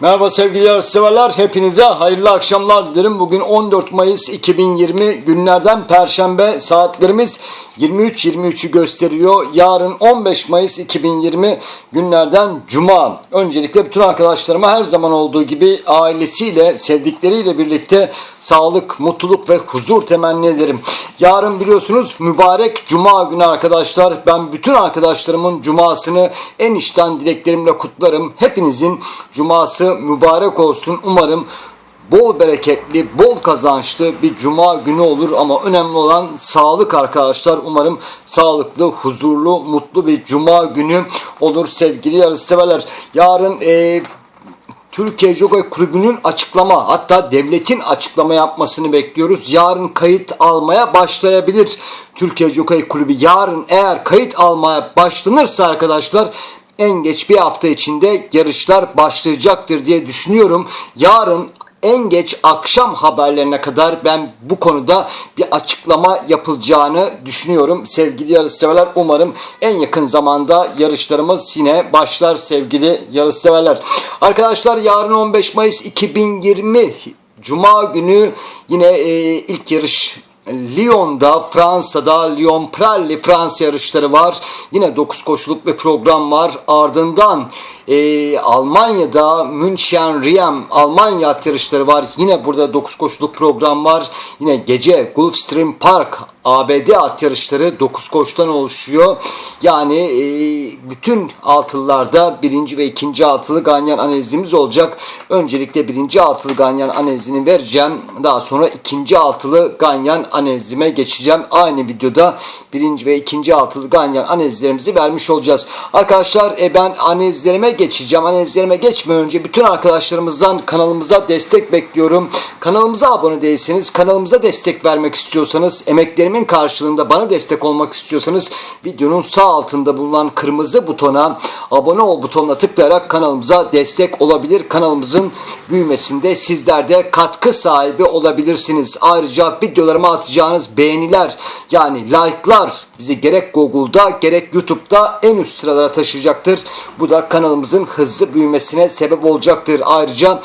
Merhaba sevgili yarışseverler. Hepinize hayırlı akşamlar dilerim. Bugün 14 Mayıs 2020 günlerden Perşembe saatlerimiz 23.23'ü gösteriyor. Yarın 15 Mayıs 2020 günlerden Cuma. Öncelikle bütün arkadaşlarıma her zaman olduğu gibi ailesiyle, sevdikleriyle birlikte sağlık, mutluluk ve huzur temenni ederim. Yarın biliyorsunuz mübarek Cuma günü arkadaşlar. Ben bütün arkadaşlarımın Cumasını en içten dileklerimle kutlarım. Hepinizin Cuması mübarek olsun. Umarım bol bereketli, bol kazançlı bir cuma günü olur ama önemli olan sağlık arkadaşlar. Umarım sağlıklı, huzurlu, mutlu bir cuma günü olur sevgili yarışseverler. Yarın e, Türkiye Joga Kulübü'nün açıklama hatta devletin açıklama yapmasını bekliyoruz. Yarın kayıt almaya başlayabilir Türkiye Joga Kulübü. Yarın eğer kayıt almaya başlanırsa arkadaşlar en geç bir hafta içinde yarışlar başlayacaktır diye düşünüyorum. Yarın en geç akşam haberlerine kadar ben bu konuda bir açıklama yapılacağını düşünüyorum. Sevgili yarışseverler umarım en yakın zamanda yarışlarımız yine başlar sevgili yarışseverler. Arkadaşlar yarın 15 Mayıs 2020 Cuma günü yine e, ilk yarış Lyon'da Fransa'da Lyon Pralli Fransa yarışları var. Yine 9 koşuluk bir program var. Ardından e, Almanya'da München Riem Almanya at yarışları var. Yine burada 9 koşuluk program var. Yine gece Gulfstream Park ABD at yarışları 9 koştan oluşuyor. Yani e, bütün altılılarda birinci ve ikinci altılı ganyan analizimiz olacak. Öncelikle birinci altılı ganyan analizini vereceğim. Daha sonra ikinci altılı ganyan analizime geçeceğim. Aynı videoda birinci ve ikinci altılı ganyan analizlerimizi vermiş olacağız. Arkadaşlar e, ben analizlerime geçeceğim. Analizlerime geçmeden önce bütün arkadaşlarımızdan kanalımıza destek bekliyorum. Kanalımıza abone değilseniz, kanalımıza destek vermek istiyorsanız, emeklerimin karşılığında bana destek olmak istiyorsanız videonun sağ altında bulunan kırmızı butona abone ol butonuna tıklayarak kanalımıza destek olabilir. Kanalımızın büyümesinde sizler de katkı sahibi olabilirsiniz. Ayrıca videolarıma atacağınız beğeniler yani like'lar bizi gerek Google'da gerek YouTube'da en üst sıralara taşıyacaktır. Bu da kanalımızın hızlı büyümesine sebep olacaktır. Ayrıca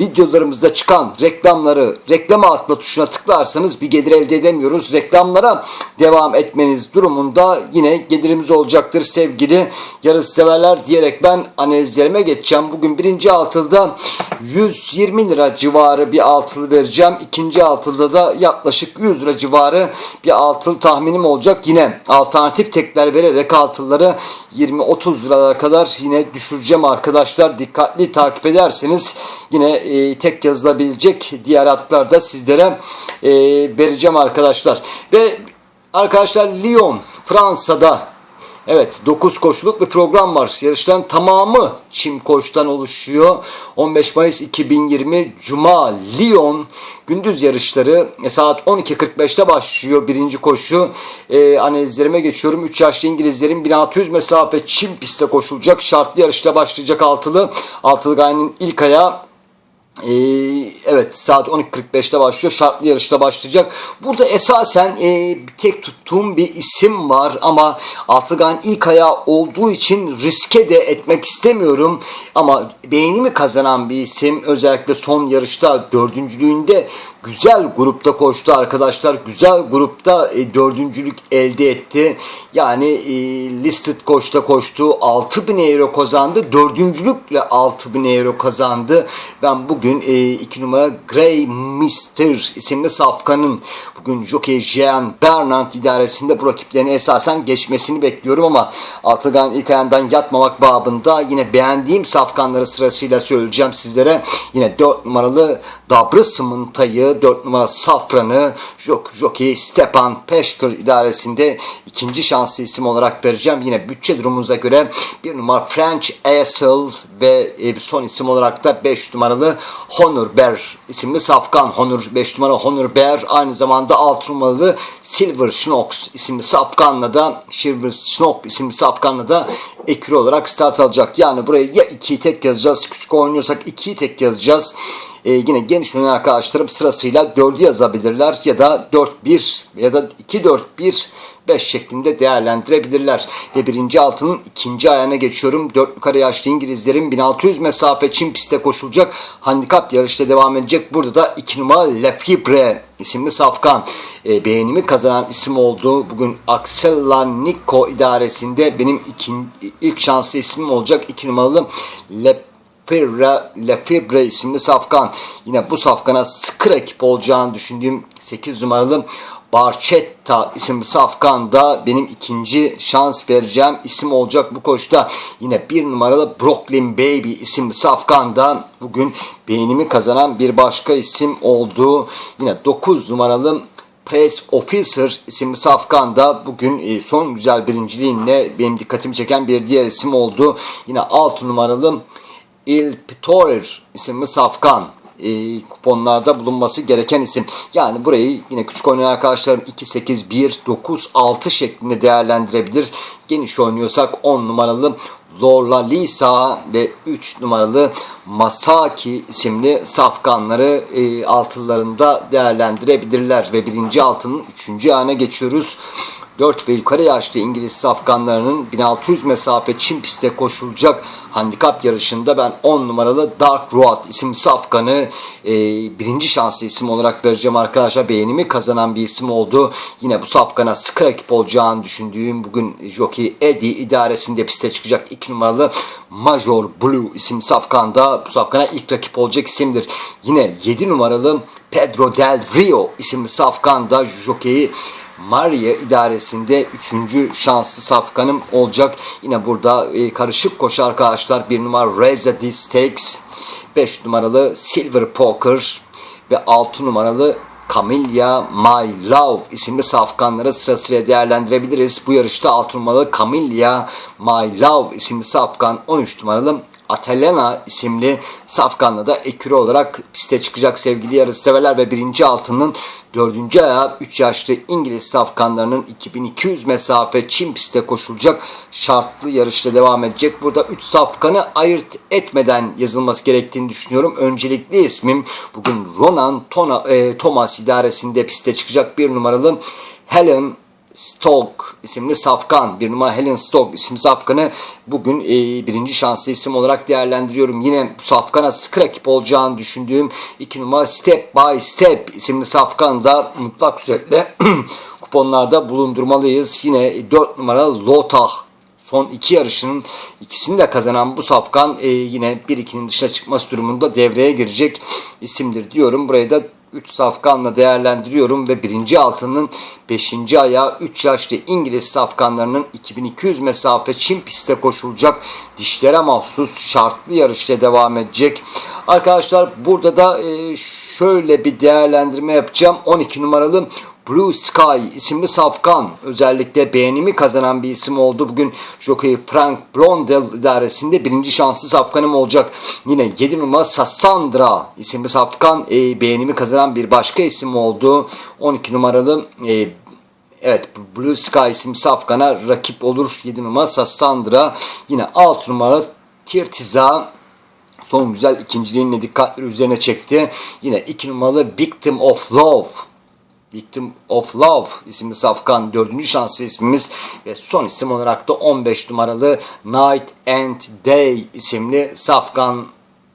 videolarımızda çıkan reklamları reklama atla tuşuna tıklarsanız bir gelir elde edemiyoruz. Reklamlara devam etmeniz durumunda yine gelirimiz olacaktır sevgili yarış severler diyerek ben analizlerime geçeceğim. Bugün birinci altılda 120 lira civarı bir altılı vereceğim. İkinci altılda da yaklaşık 100 lira civarı bir altılı tahminim olacak. Yine alternatif tekler vererek altılları 20-30 liralara kadar yine düşüreceğim arkadaşlar. Dikkatli takip ederseniz yine e, tek yazılabilecek diğer hatlar da sizlere e, vereceğim arkadaşlar. Ve arkadaşlar Lyon Fransa'da Evet 9 koşuluk bir program var. Yarışların tamamı çim koştan oluşuyor. 15 Mayıs 2020 Cuma Lyon gündüz yarışları e, saat 12.45'te başlıyor birinci koşu. E, analizlerime geçiyorum. 3 yaşlı İngilizlerin 1600 mesafe çim pistte koşulacak. Şartlı yarışta başlayacak altılı. Altılı gayenin ilk ayağı ee, evet saat 12.45'te başlıyor. Şartlı yarışta başlayacak. Burada esasen e, tek tuttuğum bir isim var ama Altıgan ilk ayağı olduğu için riske de etmek istemiyorum. Ama beğenimi kazanan bir isim. Özellikle son yarışta dördüncülüğünde güzel grupta koştu arkadaşlar. Güzel grupta e, dördüncülük elde etti. Yani e, listed koşta koştu. 6000 euro kazandı. Dördüncülükle 6000 euro kazandı. Ben bugün 2 e, numara Grey Mister isimli safkanın bugün Jockey Jean Bernard idaresinde bu rakiplerini esasen geçmesini bekliyorum ama Altıgan ilk ayağından yatmamak babında yine beğendiğim safkanları sırasıyla söyleyeceğim sizlere. Yine 4 numaralı Dabrısım'ın tayı, 4 numara Safran'ı Jockey Stepan Peşkır idaresinde ikinci şanslı isim olarak vereceğim. Yine bütçe durumumuza göre bir numara French Asel ve e, son isim olarak da 5 numaralı Honor Bear isimli safkan Honor 5 numara Honor Bear aynı zamanda 6 numaralı Silver Schnox isimli safkanla da Silver Schnox isimli safkanla da ekürü olarak start alacak. Yani buraya ya 2'yi tek yazacağız. Küçük oynuyorsak 2'yi tek yazacağız. E, yine geniş oynayan arkadaşlarım sırasıyla 4'ü yazabilirler ya da 4-1 ya da 2-4-1 5 şeklinde değerlendirebilirler. Ve birinci altının ikinci ayağına geçiyorum. 4 yukarı yaşlı İngilizlerin 1600 mesafe Çin pistte koşulacak handikap yarışta devam edecek. Burada da 2 numara Lefebvre isimli safkan e, beğenimi kazanan isim oldu. Bugün Axella Nico idaresinde benim ikin, ilk şanslı ismim olacak. 2 numaralı Lefebvre, Lefebvre isimli safkan. Yine bu safkana sıkı rakip olacağını düşündüğüm 8 numaralı Barchetta isimli safkan da benim ikinci şans vereceğim isim olacak bu koşta. Yine bir numaralı Brooklyn Baby isimli safkan da bugün beğenimi kazanan bir başka isim oldu. Yine 9 numaralı Press Officer isimli safkan da bugün e, son güzel birinciliğinle benim dikkatimi çeken bir diğer isim oldu. Yine 6 numaralı Il Pitorer isimli safkan e, kuponlarda bulunması gereken isim. Yani burayı yine küçük oynayan arkadaşlarım 2, 8, 1, 9, 6 şeklinde değerlendirebilir. Geniş oynuyorsak 10 numaralı Lorla Lisa ve 3 numaralı Masaki isimli safkanları e, altılarında değerlendirebilirler. Ve birinci altının 3. ayağına geçiyoruz. 4 ve yukarı yaşlı İngiliz safkanlarının 1600 mesafe Çin pistte koşulacak handikap yarışında ben 10 numaralı Dark Road isim safkanı e, birinci şanslı isim olarak vereceğim arkadaşlar. Beğenimi kazanan bir isim oldu. Yine bu safkana sıkı rakip olacağını düşündüğüm bugün Jockey Eddie idaresinde piste çıkacak 2 numaralı Major Blue isim safkanda bu safkana ilk rakip olacak isimdir. Yine 7 numaralı Pedro Del Rio isimli safkanda jokeyi Maria idaresinde üçüncü şanslı safkanım olacak. Yine burada e, karışık koşu arkadaşlar. Bir numara Reza D Stakes, 5 numaralı Silver Poker ve 6 numaralı Camilla My Love isimli safkanları sırasıyla değerlendirebiliriz. Bu yarışta 6 numaralı Camilla My Love isimli safkan 13 numaralı Atalena isimli safkanla da ekürü olarak piste çıkacak sevgili yarışseverler ve birinci altının dördüncü ayağı 3 yaşlı İngiliz safkanlarının 2200 mesafe Çin pistte koşulacak şartlı yarışta devam edecek. Burada 3 safkanı ayırt etmeden yazılması gerektiğini düşünüyorum. Öncelikli ismim bugün Ronan Tona, e, Thomas idaresinde piste çıkacak bir numaralı Helen Stock isimli safkan, bir numara Helen Stock isimli safkanı bugün e, birinci şanslı isim olarak değerlendiriyorum. Yine bu safkana sıkı rakip olacağını düşündüğüm iki numara Step by Step isimli safkan da mutlak suretle kuponlarda bulundurmalıyız. Yine 4 numara Lotah son iki yarışının ikisini de kazanan bu safkan e, yine 1-2'nin dışına çıkması durumunda devreye girecek isimdir diyorum. Burayı da 3 safkanla değerlendiriyorum ve birinci altının 5. ayağı 3 yaşlı İngiliz safkanlarının 2200 mesafe Çin pistte koşulacak dişlere mahsus şartlı yarışta devam edecek. Arkadaşlar burada da e, şöyle bir değerlendirme yapacağım. 12 numaralı Blue Sky isimli safkan özellikle beğenimi kazanan bir isim oldu. Bugün jockey Frank Blondel idaresinde birinci şanslı safkanım olacak. Yine 7 numara Sassandra isimli safkan e, beğenimi kazanan bir başka isim oldu. 12 numaralı e, Evet Blue Sky isimli safkana rakip olur. 7 numara Sassandra. Yine 6 numara Tirtiza son güzel ikinciliğinle dikkatleri üzerine çekti. Yine 2 numaralı Victim of Love Victim of Love isimli safkan dördüncü şanslı ismimiz ve son isim olarak da 15 numaralı Night and Day isimli safkan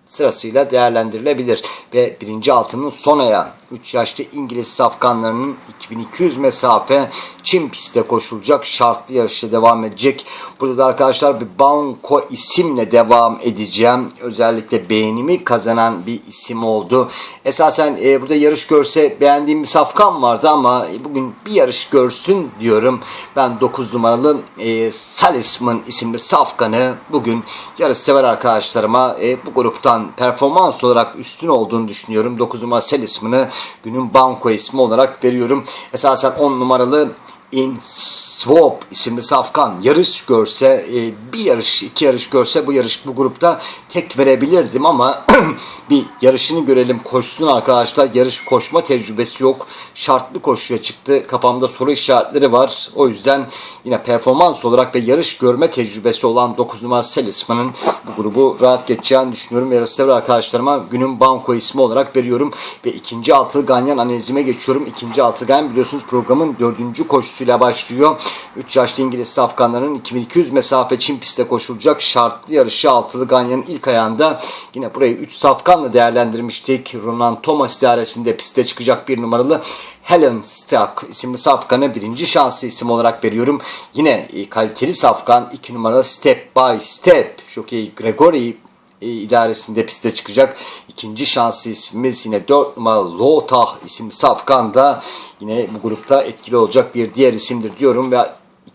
sırasıyla değerlendirilebilir. Ve birinci altının son ayağı 3 yaşlı İngiliz safkanlarının 2200 mesafe Çin pistte koşulacak şartlı yarışta devam edecek. Burada da arkadaşlar bir banko isimle devam edeceğim. Özellikle beğenimi kazanan bir isim oldu. Esasen e, burada yarış görse beğendiğim bir safkan vardı ama bugün bir yarış görsün diyorum. Ben 9 numaralı e, Salisman isimli safkanı bugün yarış sever arkadaşlarıma e, bu gruptan performans olarak üstün olduğunu düşünüyorum. 9 numara Salisman'ı günün banko ismi olarak veriyorum. Esasen 10 numaralı in Swap isimli safkan yarış görse e, bir yarış iki yarış görse bu yarış bu grupta tek verebilirdim ama bir yarışını görelim koşsun arkadaşlar. Yarış koşma tecrübesi yok. Şartlı koşuya çıktı. Kafamda soru işaretleri var. O yüzden yine performans olarak ve yarış görme tecrübesi olan 9 numara Selisman'ın bu grubu rahat geçeceğini düşünüyorum. Yarışsever arkadaşlarıma günün banko ismi olarak veriyorum. Ve ikinci altılı ganyan analizime geçiyorum. İkinci altılı ganyan biliyorsunuz programın dördüncü koşusuyla başlıyor 3 yaşlı İngiliz safkanların 2200 mesafe Çin pistte koşulacak şartlı yarışı altılı ganyanın ilk ayağında yine burayı 3 safkanla değerlendirmiştik. Ronan Thomas idaresinde piste çıkacak bir numaralı Helen Stark isimli safkanı birinci şanslı isim olarak veriyorum. Yine e, kaliteli safkan 2 numaralı Step by Step Jockey Gregory e, idaresinde piste çıkacak. İkinci şanslı ismimiz yine 4 numaralı Lotah isimli safkan da yine bu grupta etkili olacak bir diğer isimdir diyorum ve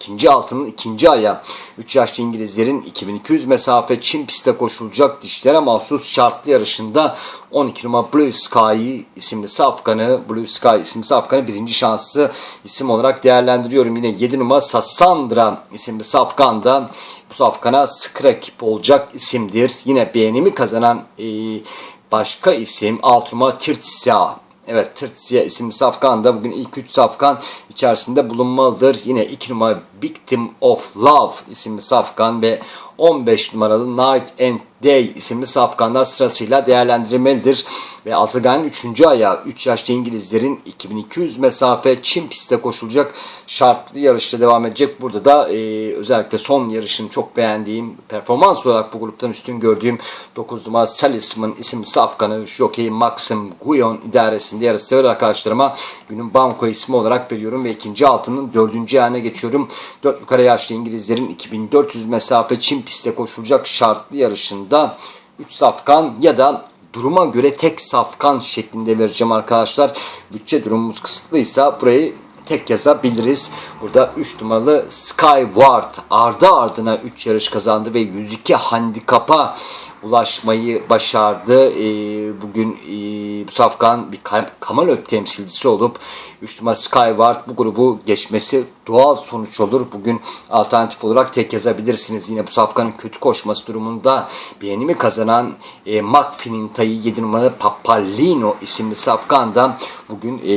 ikinci altının ikinci aya 3 yaşlı İngilizlerin 2200 mesafe Çin pistte koşulacak dişlere mahsus şartlı yarışında 12 numara Blue Sky isimli safkanı Blue Sky isimli safkanı birinci şanslı isim olarak değerlendiriyorum. Yine 7 numara Sassandra isimli safkan da bu safkana sıkı rakip olacak isimdir. Yine beğenimi kazanan e, başka isim 6 numara Tirtsia Evet Tırtsiye isimli safkan da bugün ilk 3 safkan içerisinde bulunmalıdır. Yine 2 numara Victim of Love isimli safkan ve 15 numaralı Night and Day isimli safkanlar sırasıyla değerlendirilmelidir. Ve Altıgan'ın 3. ayağı 3 yaşlı İngilizlerin 2200 mesafe Çin pistte koşulacak şartlı yarışta devam edecek. Burada da e, özellikle son yarışını çok beğendiğim performans olarak bu gruptan üstün gördüğüm 9 numara Salisman isimli safkanı Jockey Maxim Guyon idaresinde yarış sever arkadaşlarıma günün banko ismi olarak veriyorum ve ikinci altının dördüncü ayağına geçiyorum. 4 yukarı yaşlı İngilizlerin 2400 mesafe Çin pistte koşulacak şartlı yarışında 3 safkan ya da duruma göre tek safkan şeklinde vereceğim arkadaşlar. Bütçe durumumuz kısıtlıysa burayı tek yazabiliriz. Burada 3 numaralı Skyward ardı ardına 3 yarış kazandı ve 102 handikapa ulaşmayı başardı. E, bugün e, bu safkan bir Kamalök temsilcisi olup 3 numara Skyward bu grubu geçmesi doğal sonuç olur. Bugün alternatif olarak tek yazabilirsiniz. Yine bu safkanın kötü koşması durumunda beğenimi kazanan e, McFinn'in tayı 7 numaralı Papalino isimli safkan da bugün e,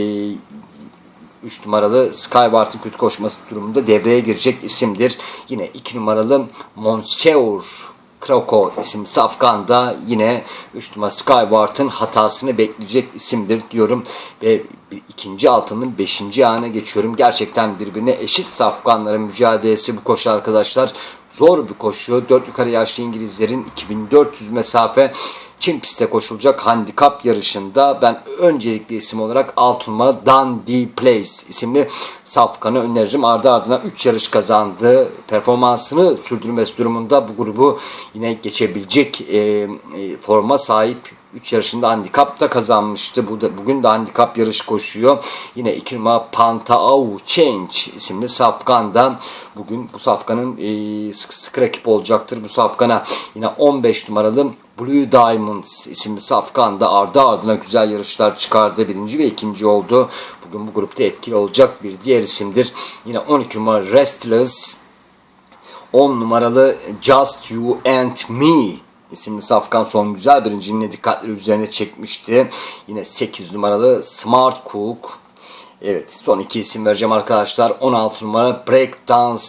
3 numaralı Skyward'ın kötü koşması durumunda devreye girecek isimdir. Yine 2 numaralı Monsieur Kroko isim Safkan da yine 3 numara Skyward'ın hatasını bekleyecek isimdir diyorum. Ve ikinci altının 5. ayağına geçiyorum. Gerçekten birbirine eşit Safkanların mücadelesi bu koşu arkadaşlar. Zor bir koşu. 4 yukarı yaşlı İngilizlerin 2400 mesafe Çin pistte koşulacak handikap yarışında ben öncelikli isim olarak Altunma Dundee Place isimli safkanı öneririm. Ardı ardına 3 yarış kazandı. Performansını sürdürmesi durumunda bu grubu yine geçebilecek e, e, forma sahip 3 yarışında handikap da kazanmıştı. Bu da, bugün de handikap yarış koşuyor. Yine 2 numara Pantaau Change isimli safkan da bugün bu safkanın e, sık sık rakip olacaktır. Bu safkana yine 15 numaralı Blue Diamonds isimli safkan da ardı ardına güzel yarışlar çıkardı. Birinci ve ikinci oldu. Bugün bu grupta etkili olacak bir diğer isimdir. Yine 12 numara Restless 10 numaralı Just You and Me isimli Safkan son güzel birincinin dikkatleri üzerine çekmişti. Yine 8 numaralı Smart Cook. Evet son iki isim vereceğim arkadaşlar. 16 numara Breakdance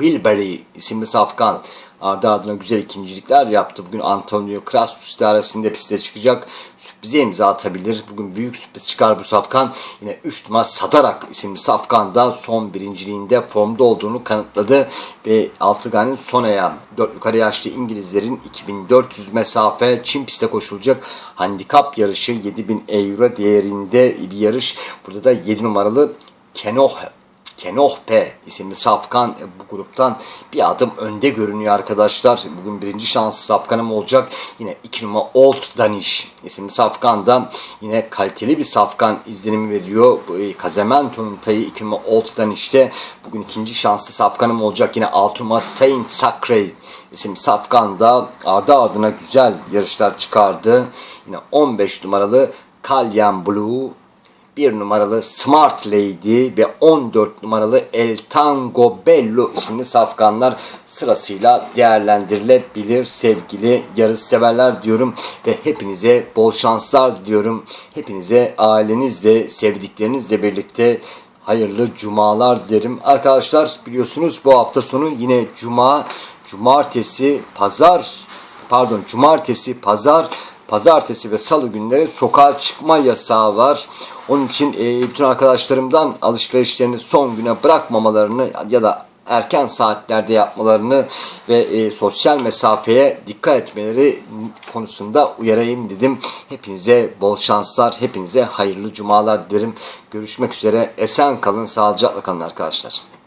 Bilberry isimli Safkan ardı ardına güzel ikincilikler yaptı. Bugün Antonio Krastus idaresinde piste çıkacak. Sürprize imza atabilir. Bugün büyük sürpriz çıkar bu Safkan. Yine 3 numara Sadarak isimli Safkan da son birinciliğinde formda olduğunu kanıtladı. Ve Altıgan'ın son ayağı 4 yukarı yaşlı İngilizlerin 2400 mesafe Çin pistte koşulacak handikap yarışı 7000 euro değerinde bir yarış. Burada da 7 numaralı Kenoh Kenohpe isimli Safkan e, bu gruptan bir adım önde görünüyor arkadaşlar. Bugün birinci şans Safkan'ım olacak. Yine iki numara Old Danish isimli Safkan da yine kaliteli bir Safkan izlenimi veriyor. E, Kazemento'nun tayı iki numara Old Danish'te. Bugün ikinci şanslı Safkan'ım olacak. Yine altı numara Saint Sacre isim Safkan da ardı ardına güzel yarışlar çıkardı. Yine 15 numaralı Kalyan Blue 1 numaralı Smart Lady ve 14 numaralı El Tango Bello isimli safkanlar sırasıyla değerlendirilebilir sevgili yarış severler diyorum ve hepinize bol şanslar diliyorum. Hepinize ailenizle, sevdiklerinizle birlikte hayırlı cumalar derim. Arkadaşlar biliyorsunuz bu hafta sonu yine cuma, cumartesi, pazar, pardon cumartesi, pazar, pazartesi ve salı günleri sokağa çıkma yasağı var. Onun için e, bütün arkadaşlarımdan alışverişlerini son güne bırakmamalarını ya da erken saatlerde yapmalarını ve e, sosyal mesafeye dikkat etmeleri konusunda uyarayım dedim. Hepinize bol şanslar, hepinize hayırlı cumalar derim. Görüşmek üzere. Esen kalın, sağlıcakla kalın arkadaşlar.